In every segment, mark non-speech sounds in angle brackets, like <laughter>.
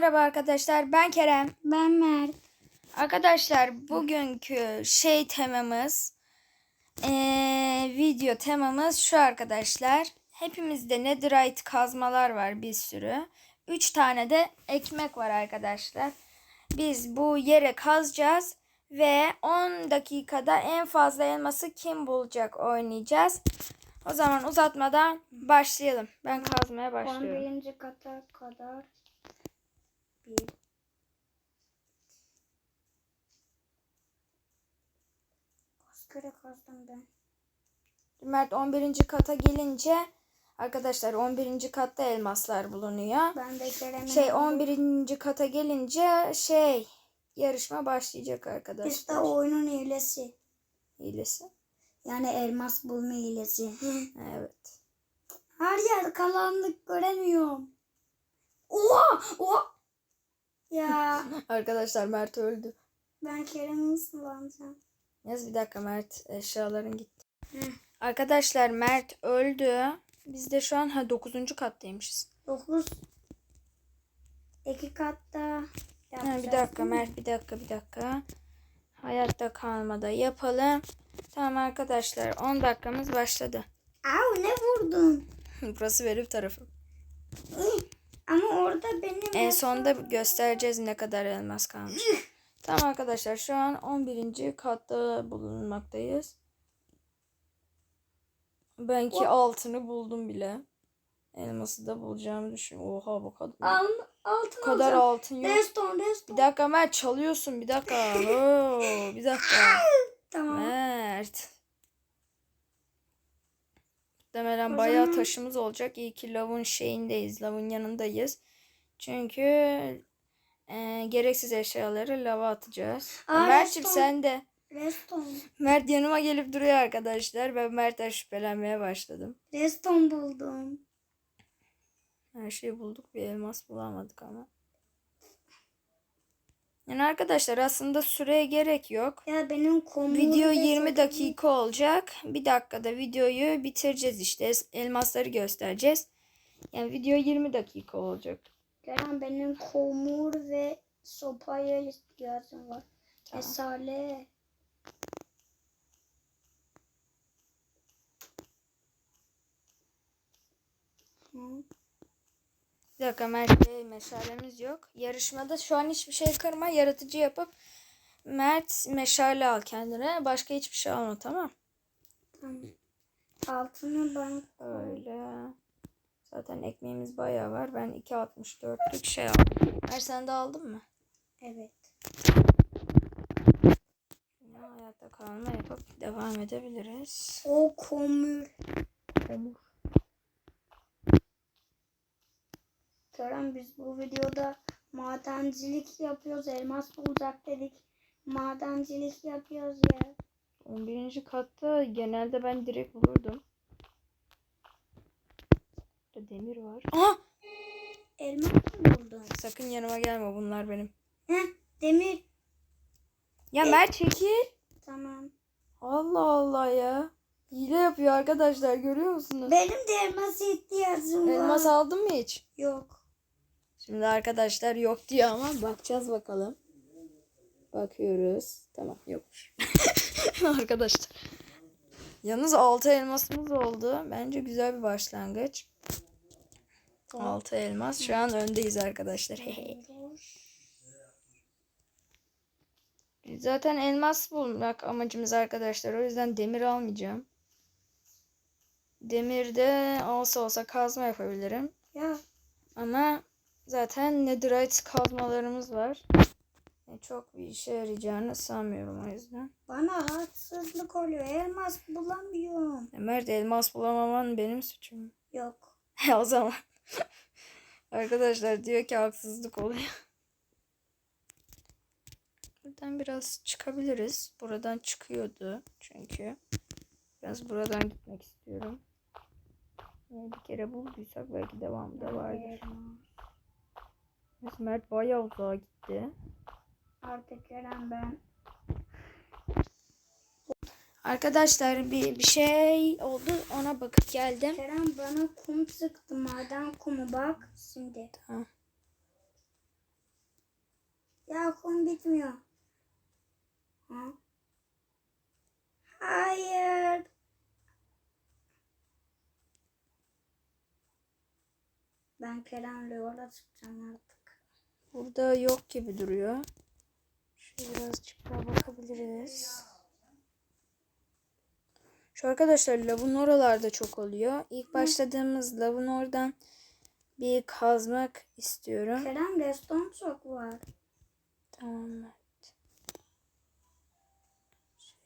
merhaba arkadaşlar. Ben Kerem. Ben Mert. Arkadaşlar bugünkü şey temamız eee, video temamız şu arkadaşlar. Hepimizde netherite kazmalar var bir sürü. 3 tane de ekmek var arkadaşlar. Biz bu yere kazacağız ve 10 dakikada en fazla elması kim bulacak oynayacağız. O zaman uzatmadan başlayalım. Ben kazmaya başlıyorum. 11. kata kadar Kaç kere kazdım ben? Mert 11. kata gelince arkadaşlar 11. katta elmaslar bulunuyor. Ben de Kerem'in Şey oldu. 11. kata gelince şey yarışma başlayacak İşte arkadaşlar. oyunun hilesi. Hilesi. Yani elmas bulma hilesi. <laughs> Evet. Her yer karanlık göremiyorum. Oha! Oha! Ya <laughs> Arkadaşlar Mert öldü. ben Kerem'i ıslanacağım. Yaz bir dakika Mert eşyaların gitti. Hı. Arkadaşlar Mert öldü. Biz de şu an ha 9. kattaymışız. 9 iki katta Ha, yapacağız. bir dakika? Mert bir dakika bir dakika. Hayatta kalmada yapalım. Tamam arkadaşlar 10 dakikamız başladı. Au ne vurdun? <laughs> Burası benim tarafım. Ih, Ama orada benim En sonda göstereceğiz ne kadar elmas kalmış. tamam arkadaşlar şu an 11. katta bulunmaktayız. Ben ki altını buldum bile. Elması da bulacağımı düşünüyorum. Oha bu kadar. Al, altın Bu kadar alacağım. altın yok. Reston Bir reston. dakika Mert çalıyorsun bir dakika. Oo, bir dakika. <laughs> Tamam. Mert. Muhtemelen O bayağı taşımız olacak. İyi ki lavun şeyindeyiz. Lavun yanındayız. Çünkü e, gereksiz eşyaları lava atacağız. Aa, Mert'cim sen de. Reston. Mert yanıma gelip duruyor arkadaşlar. Ben Mert'ten şüphelenmeye başladım. Reston buldum. Her şeyi bulduk. Bir elmas bulamadık ama. Yani arkadaşlar aslında süreye gerek yok. Ya benim komum. Video 20 dakika olacak. Bir dakikada videoyu bitireceğiz işte. Elmasları göstereceğiz. Yani video 20 dakika olacak. Kerem benim komur ve sopaya ihtiyacım var. Tamam. Esale. Hı. Bir dakika Mert Bey meşalemiz yok. Yarışmada şu an hiçbir şey kırma. Yaratıcı yapıp Mert meşale al kendine. Başka hiçbir şey alma tamam. Altını ben Öyle. Zaten ekmeğimiz bayağı var. Ben 2.64'lük şey aldım. Mert sen de aldın mı? Evet. Şimdi hayatta kalma yapıp devam edebiliriz. O komür. Olur. Kerem biz bu videoda madencilik yapıyoruz. Elmas bulacak dedik. Madencilik yapıyoruz ya. 11. katta genelde ben direkt bulurdum. Burada demir var. Aha! Elmas mı buldun? Sakın yanıma gelme bunlar benim. Heh, demir. Ya Mert çekil. Tamam. Allah Allah ya. Hile yapıyor arkadaşlar görüyor musunuz? Benim de elmas ihtiyacım var. Elmas aldın mı hiç? Yok. Şimdi arkadaşlar yok diyor ama bakacağız bakalım. Bakıyoruz. Tamam yokmuş. <laughs> arkadaşlar. Yalnız 6 elmasımız oldu. Bence güzel bir başlangıç. 6 elmas. Şu an öndeyiz arkadaşlar. <laughs> Zaten elmas bulmak amacımız arkadaşlar. O yüzden demir almayacağım. Demirde olsa olsa kazma yapabilirim. ya Ama zaten netherite kazmalarımız var. Yani çok bir işe yarayacağını sanmıyorum o yüzden. bana haksızlık oluyor. Elmas bulamıyorum. Ya Mert elmas bulamaman benim suçum. Yok. <laughs> o zaman. <laughs> Arkadaşlar diyor ki haksızlık oluyor. Buradan biraz çıkabiliriz. Buradan çıkıyordu çünkü. Biraz buradan gitmek istiyorum. Bir kere bulduysak belki devamı da vardır. Mert bayağı uzağa gitti. Artık Eren ben. Arkadaşlar bir, bir şey oldu ona bakıp geldim. Eren bana kum sıktı maden kumu bak şimdi. Tamam. Ya kum bitmiyor. Ha? Hayır. Ben Kerem'le yola çıkacağım artık. Burada yok gibi duruyor. Şöyle birazcık daha bakabiliriz. Şu arkadaşlar lavın oralarda çok oluyor. İlk başladığımız lavın oradan bir kazmak istiyorum. Kerem reston çok var. Tamam evet.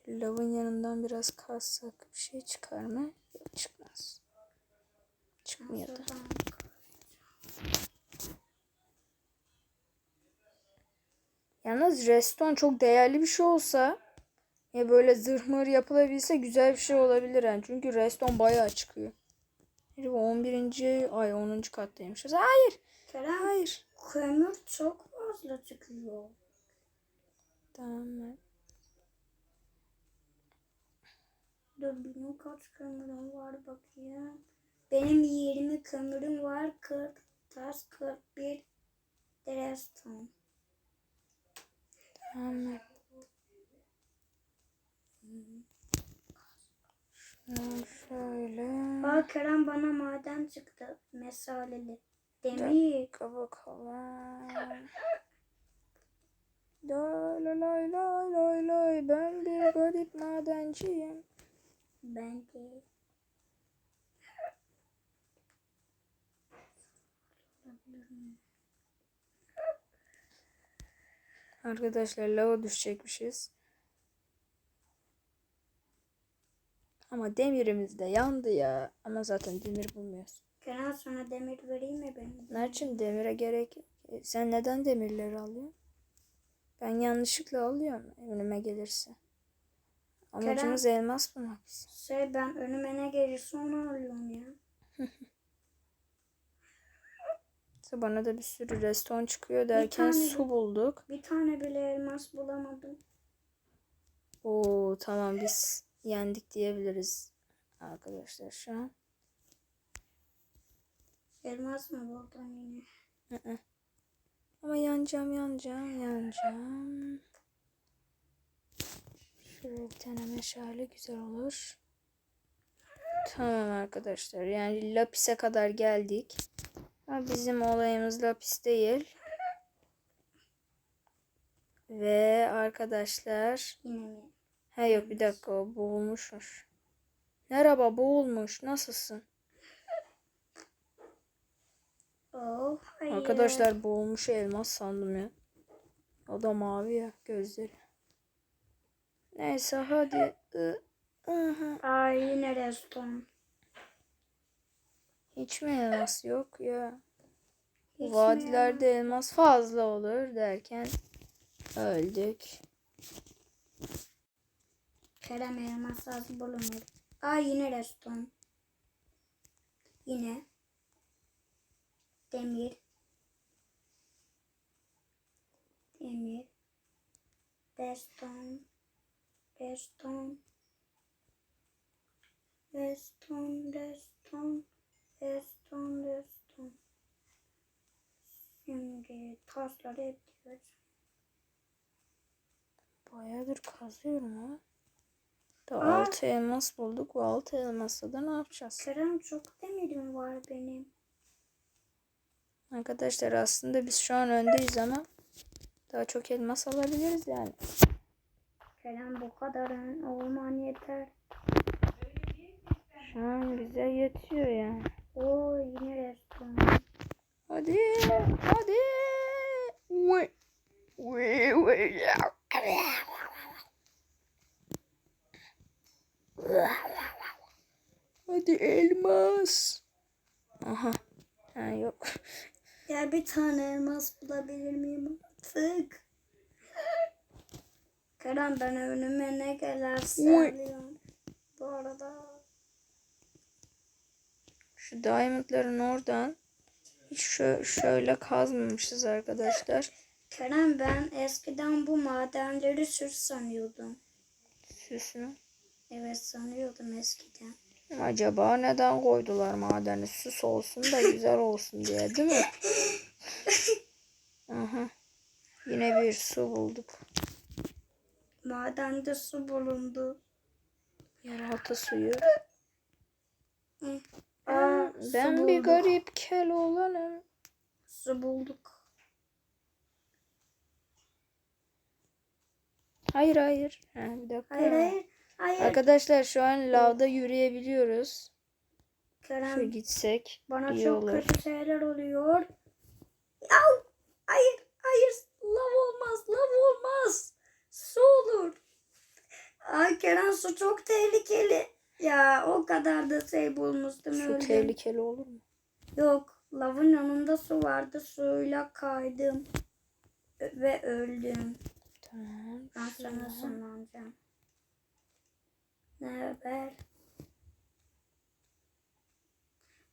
Şöyle yanından biraz kazsak bir şey çıkar mı? Yok çıkmaz. Çıkmıyor da. Yalnız reston çok değerli bir şey olsa ya böyle zırh mır yapılabilse güzel bir şey olabilir yani. Çünkü reston bayağı çıkıyor. Herif 11. ay 10. kattaymışız. Hayır. Kerem Hayır. kömür çok fazla çıkıyor. Tamam. Dur benim kaç kömürüm var bakayım. Benim 20 kömürüm var. 40 taş 41 de reston. Tamam. Şunu şöyle. Aa Kerem bana maden çıktı. Mesaleli. Demir. dakika bakalım. Lay lay lay lay lay ben bir garip madenciyim. Ben de. Arkadaşlar lava düşecekmişiz. Ama demirimiz de yandı ya. Ama zaten demir bulmuyoruz. Kerem sana demir vereyim mi benim? Mert'cim demire gerek. E, Sen neden demirleri alıyorsun? Ben yanlışlıkla alıyorum önüme gelirse. Amacımız elmas bulmak. Şey ben önüme ne gelirse onu alıyorum ya. <laughs> İşte Bana da bir sürü reston çıkıyor derken tane su bulduk. Bir tane bile elmas bulamadım. Oo tamam biz yendik diyebiliriz arkadaşlar şu an. Elmas mı buldun yine? Hı hı. Ama yanacağım, yanacağım, yanacağım. Şöyle bir tane meşale güzel olur. Tamam arkadaşlar. Yani lapise kadar geldik. Ama bizim olayımız lapis değil. Ve arkadaşlar. Yine? He yok bir dakika o boğulmuşmuş. Merhaba boğulmuş. Nasılsın? Oh hayır. Arkadaşlar boğulmuş elmas sandım ya. O da mavi ya gözleri. Neyse hadi. Ay yine reston. Hiç mi elmas yok ya? Hiç Vadilerde elmas fazla olur derken öldük. Kerem elmas az bulunur. Ay yine reston. Yine. Demir. Demir. Reston. Reston. Reston, reston, reston, reston. Şimdi taşları ekliyoruz. Bayağıdır kazıyorum ha. Da Aa. altı elmas bulduk. Bu altı elmasla da ne yapacağız? Kerem çok demirim var benim. Arkadaşlar aslında biz şu an öndeyiz ama daha çok elmas alabiliriz yani. Kerem bu kadar olman yeter. Şu an bize yetiyor yani. Oo yine restoran. Hadi, hadi. Uy. Uy, uy. Hadi elmas. Aha. Ha yok. Ya bir tane elmas bulabilir miyim artık? Kerem ben önüme Bu arada Şu diamondların oradan hiç şö- şöyle kazmamışız arkadaşlar. Kerem ben eskiden bu madenleri süs sanıyordum. Süs mü? Evet sanıyordum eskiden. Acaba neden koydular madeni? Süs olsun da güzel olsun diye değil mi? <laughs> Aha. Yine bir su bulduk. Madende su bulundu. Yeraltı suyu. Aa, Ben Su bir bulduk. garip kel olanım. Su bulduk. Hayır hayır. Ha, bir dakika. Hayır hayır. Hayır. Arkadaşlar şu an lavda yürüyebiliyoruz. Kerem gitsek bana iyi çok olur. kötü şeyler oluyor. Ya, hayır hayır. Lav olmaz. Lav olmaz. Su olur. Ay Kerem su çok tehlikeli. Ya o kadar da şey bulmuştum Su öldüm. tehlikeli olur mu? Yok lavın yanında su vardı. Suyla kaydım. Ve öldüm. Tamam. Ben sana sınanacağım. Ne haber?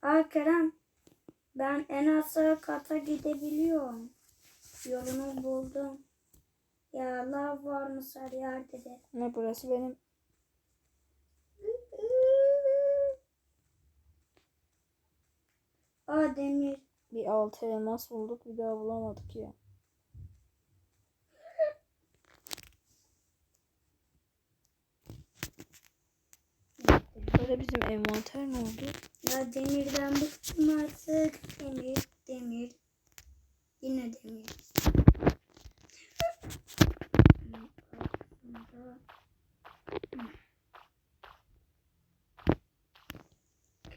Aa Kerem. Ben en aşağı kata gidebiliyorum. Yolunu buldum. Ya lav varmış her yerde de. Ne burası benim. Aa demir. Bir altı elmas bulduk bir daha bulamadık ya. Böyle bizim envanter ne oldu? Ya demirden bıktım artık. Demir, demir. Yine demir.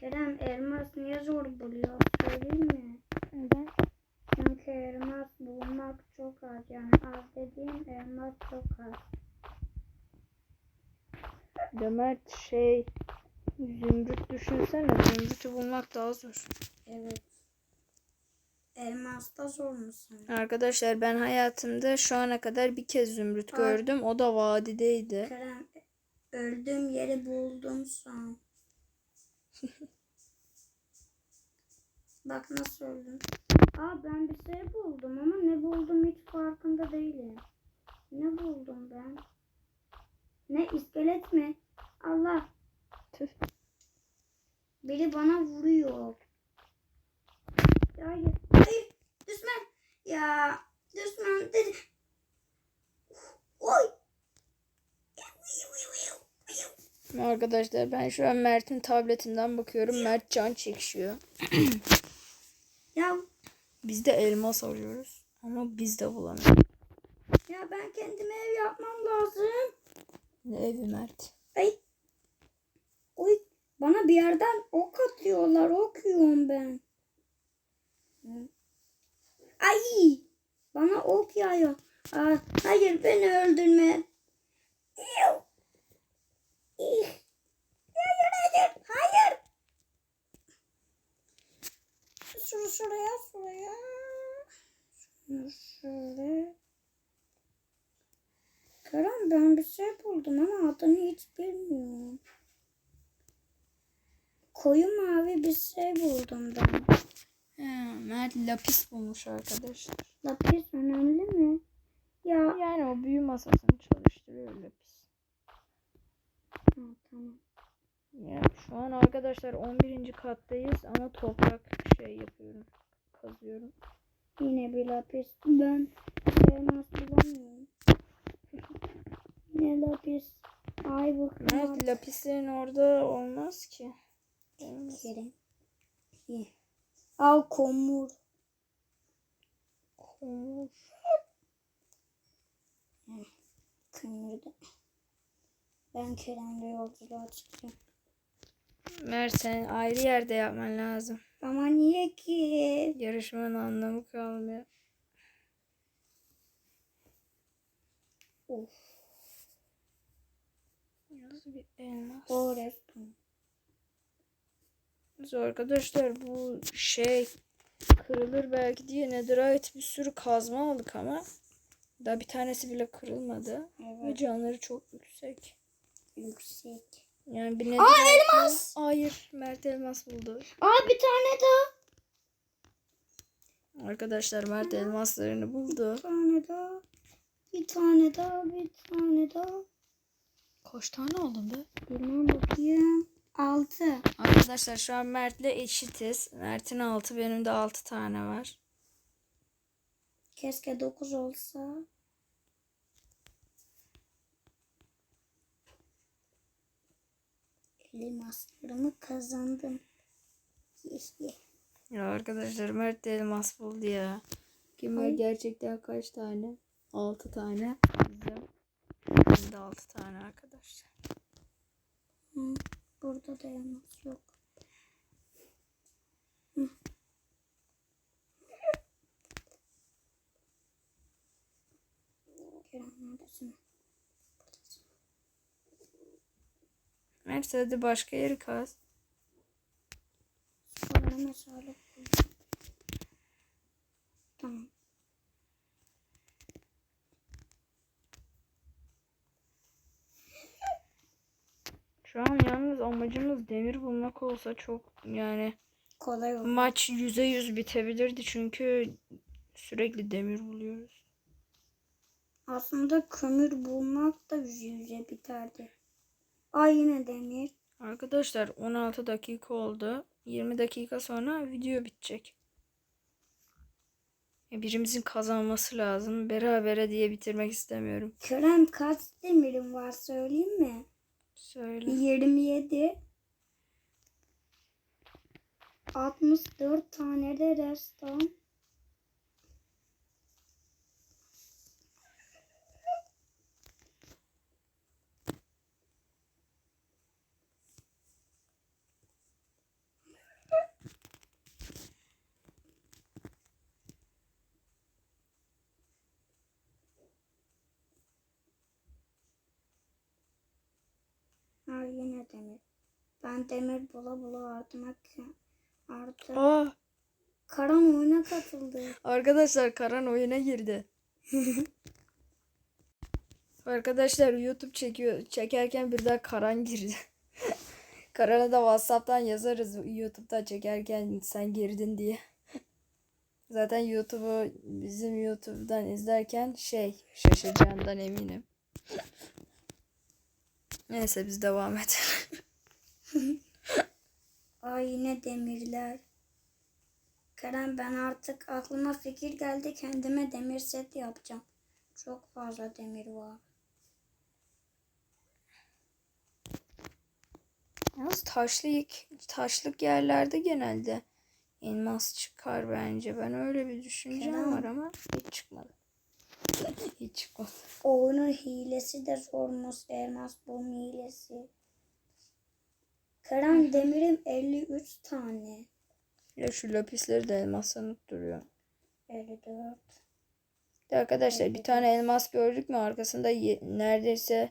Kerem elmas niye zor buluyor söyleyeyim mi? Neden? Çünkü elmas bulmak çok az. Yani az dediğim elmas çok az. Cömert şey zümrüt düşünsene zümrütü bulmak daha zor. Evet. Elmas da zor musun? Arkadaşlar ben hayatımda şu ana kadar bir kez zümrüt Ay. gördüm. O da vadideydi. Kerem öldüğüm yeri buldum son. Bak nasıl öldüm. Aa ben bir şey buldum ama ne buldum hiç farkında değilim. Ne buldum ben? Ne iskelet mi? Allah Tüh. Biri bana vuruyor. Hayır, hayır, düşman. Ya, düşman dedi. Oy. Arkadaşlar ben şu an Mert'in tabletinden bakıyorum. Mert can çekişiyor. Ya, Biz de elmas arıyoruz. Ama biz de bulamıyoruz. ya ben kendime ev yapmam lazım. Ne evi Mert? Ay. Oy. Bana bir yerden ok atıyorlar. Ok yiyorum ben. Ay. Bana ok yağıyor. Aa, hayır beni öldürme. Hayır hayır. Hayır. Şunu şuraya şuraya. Şunu şöyle. Kerem ben bir şey buldum ama adını hiç bilmiyorum. Koyu mavi bir şey buldum ben. He, Mert lapis bulmuş arkadaşlar. Lapis önemli mi? Ya Yani o büyü masasını çalıştırıyor lapis. Ha, tamam. Yani şu an arkadaşlar 11. kattayız ama toprak şey yapıyorum. Kazıyorum. Yine bir lapis. Ben elmas bulamıyorum. Ne lapis? Ay bıktım Mert lapislerin orada olmaz ki. İyi. Al komur. Komur. Kömürdü. Ben Kerem'le yolculuğa çıkacağım. Mert sen ayrı yerde yapman lazım. Ama niye ki? Yarışmanın anlamı kalmıyor. Of. Nasıl bir elmas? O resmen. Biz arkadaşlar bu şey kırılır belki diye netherite bir sürü kazma aldık ama daha bir tanesi bile kırılmadı. Ve Evet. canları çok yüksek. Yüksek. Yani bir Aa, netherite- elmas! Hayır Mert elmas buldu. Aa bir tane daha. Arkadaşlar Mert elmaslarını buldu. Bir tane daha. Bir tane daha. Bir tane daha. Kaç tane aldın be? Bilmem bakayım. Altı. Arkadaşlar şu an Mert'le eşitiz. Mert'in 6 benim de 6 tane var. Keşke dokuz olsa. Elmaslarımı kazandım. Ya arkadaşlar Mert de elmas buldu ya. Kim var gerçekten kaç tane? 6 tane. Bizim. Bizim de 6 tane arkadaşlar. Hı, Burada da elmas yok. Hı. Kerem neredesin? Hadi başka yeri kaz. Sonra mesela Tamam. Şu an yalnız amacımız demir bulmak olsa çok yani Kolay olur. maç yüze yüz bitebilirdi çünkü sürekli demir buluyoruz. Aslında kömür bulmak da yüze yüze biterdi. Ay yine demir. Arkadaşlar 16 dakika oldu. 20 dakika sonra video bitecek. Ya Birimizin kazanması lazım. Berabere diye bitirmek istemiyorum. Kerem kaç demirin var söyleyeyim mi? Söyle. 27 64 tane de reston. Ha yine demir. Ben demir bula bula artmak artık Aa, Karan oyuna katıldı. <laughs> arkadaşlar Karan oyuna girdi. <laughs> Arkadaşlar YouTube çekiyor çekerken birden Karan girdi. <laughs> Karan'a da WhatsApp'tan yazarız YouTube'da çekerken sen girdin diye. Zaten YouTube'u bizim YouTube'dan izlerken şey şaşıracağından eminim. Neyse biz devam edelim. <laughs> Ay yine demirler. Kerem ben artık aklıma fikir geldi kendime demir set yapacağım. Çok fazla demir var. Yalnız taşlık, taşlık yerlerde genelde elmas çıkar bence. Ben öyle bir düşüncem Kerem. var ama hiç çıkmadı. Hiç çıkmadı. Oyunun hilesi de zormuş. Elmas bulma hilesi. Kerem demirim 53 tane. Ya şu lapisleri de elmaslanıp duruyor. 54. De arkadaşlar bir tane elmas gördük mü arkasında neredeyse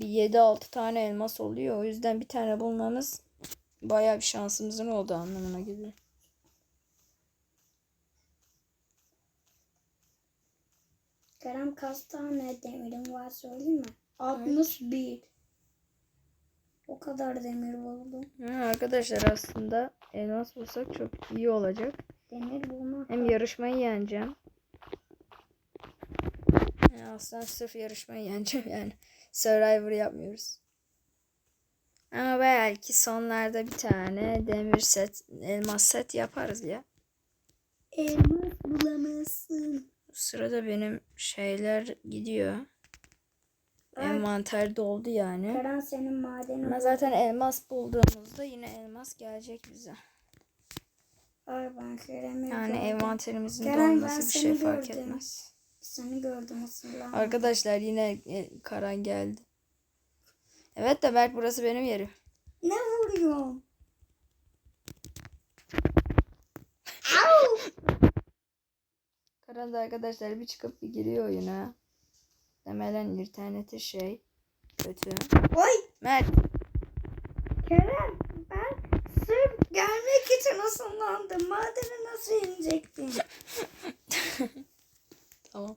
bir 7-6 tane elmas oluyor. O yüzden bir tane bulmamız bayağı bir şansımızın olduğu anlamına geliyor. Kerem kaç tane demirim var söyleyeyim mi? 61. O kadar demir buldum. Ha, arkadaşlar aslında elmas bulsak çok iyi olacak. Demir bulmak. Hem yarışmayı yeneceğim. Yani aslında sırf yarışmayı yeneceğim yani. Survivor yapmıyoruz. Ama belki sonlarda bir tane demir set, elmas set yaparız ya. Elmas bulamazsın. Sırada benim şeyler gidiyor. Ay. Envanter doldu yani. Kerem senin madenin. Ama zaten elmas bulduğumuzda yine elmas gelecek bize. Ay ben Kerem'i Yani gördüm. envanterimizin Kerem, dolması bir şey seni fark gördüm. etmez. Seni gördüm ısırlan. Arkadaşlar yine e, Karan geldi. Evet de Berk burası benim yerim. Ne vuruyorum? <laughs> Karan da arkadaşlar bir çıkıp bir giriyor oyuna. Demelen interneti şey kötü. Oy Mert Kerem ben sırf gelmek için ısınlandım. Madene nasıl inecektin? <laughs> tamam.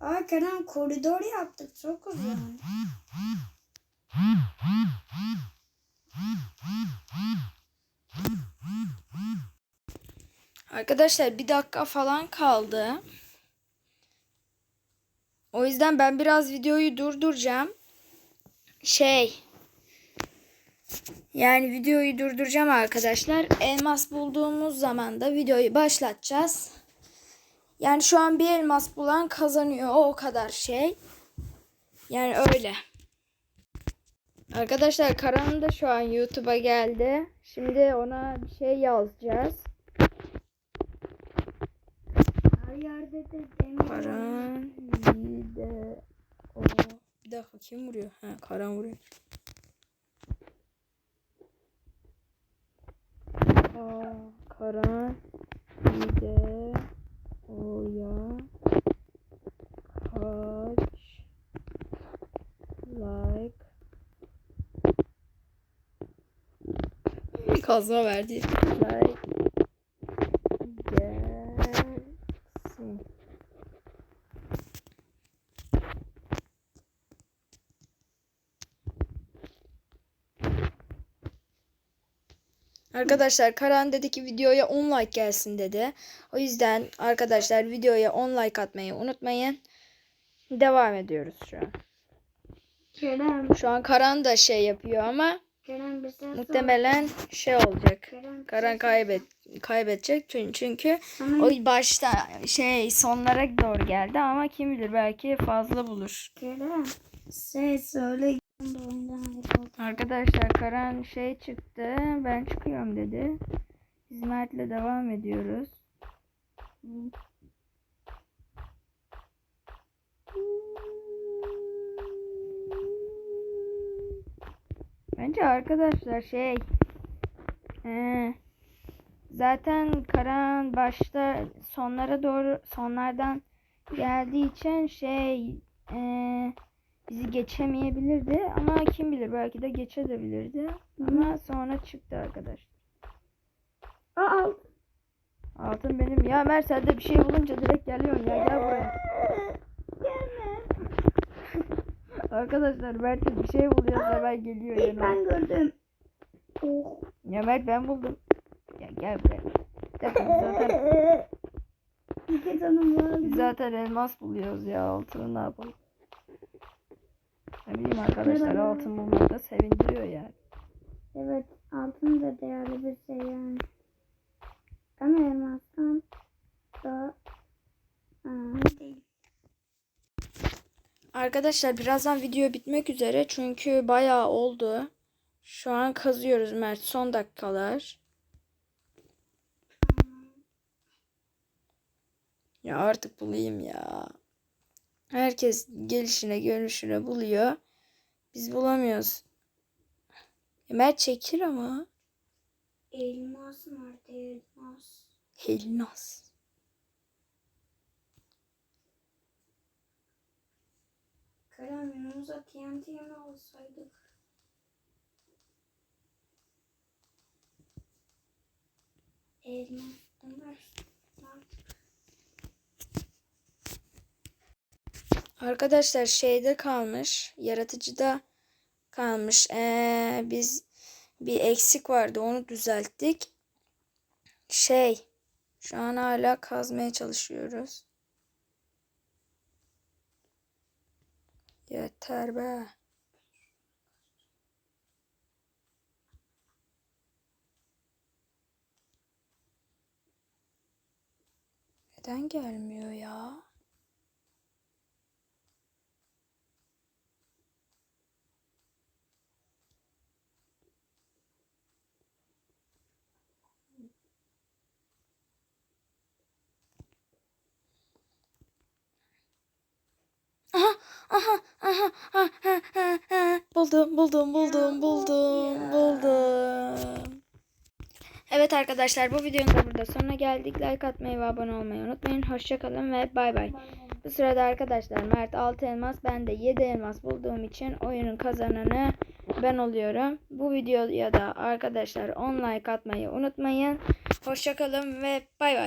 Aa Kerem koridor yaptık çok uzun. <laughs> Arkadaşlar bir dakika falan kaldı. O yüzden ben biraz videoyu durduracağım. Şey. Yani videoyu durduracağım arkadaşlar. Elmas bulduğumuz zaman da videoyu başlatacağız. Yani şu an bir elmas bulan kazanıyor. O, o kadar şey. Yani öyle. Arkadaşlar Karan da şu an YouTube'a geldi. Şimdi ona bir şey yazacağız. Karan de o bir dakika kim vuruyor? Ha Karan vuruyor. Aa, Karan de oya kaç like kazma verdi. Like gelsin. Arkadaşlar Karan dedi ki videoya 10 like gelsin dedi. O yüzden arkadaşlar videoya 10 like atmayı unutmayın. Devam ediyoruz şu an. Kerem. Şu an Karan da şey yapıyor ama Kerem bir ses muhtemelen şey olacak. Kerem, Karan kaybet kaybedecek çünkü çünkü o başta şey sonlara doğru geldi ama kim bilir belki fazla bulur. Kerem. Ses söyle. Ben de oyundan ayrıldım. Arkadaşlar Karan şey çıktı. Ben çıkıyorum dedi. Biz Mert'le devam ediyoruz. Bence arkadaşlar şey ee, zaten Karan başta sonlara doğru sonlardan geldiği için şey ee, bizi geçemeyebilirdi ama kim bilir belki de geçebilirdi. Ama sonra çıktı arkadaşlar. Aa. Altın benim. Ya Mer sen de bir şey bulunca direkt geliyorsun ya gel buraya. Gelme. Arkadaşlar Mert bir şey buluyor hemen geliyor yanıma. ben gördüm. Oh. Ya Mert ben buldum. Ya gel buraya. Zaten, zaten <laughs> elmas buluyoruz ya altını ne yapalım. Ne bileyim arkadaşlar altın bulmak da sevindiriyor yani. Evet altın da değerli bir şey yani. Ama elmastan da Aa, değil. Arkadaşlar birazdan video bitmek üzere çünkü bayağı oldu. Şu an kazıyoruz Mert son dakikalar. Ya artık bulayım ya. Herkes gelişine görüşüne buluyor. Biz bulamıyoruz. Mert çekir ama. Elmas nerede elmas? Elmas. Kerem yanımıza TNT mi alsaydık? Elmas. Elmas. Arkadaşlar şeyde kalmış. Yaratıcıda kalmış. Ee, biz bir eksik vardı. Onu düzelttik. Şey. Şu an hala kazmaya çalışıyoruz. Yeter be. Neden gelmiyor ya? Aha, aha, aha, aha, aha, aha. Buldum, buldum, buldum, buldum, buldum. Evet arkadaşlar bu videonun da burada sonuna geldik. Like atmayı ve abone olmayı unutmayın. Hoşçakalın ve bay bay. Bu sırada arkadaşlar Mert 6 elmas ben de 7 elmas bulduğum için oyunun kazananı ben oluyorum. Bu videoya da arkadaşlar 10 like atmayı unutmayın. Hoşçakalın ve bay bay.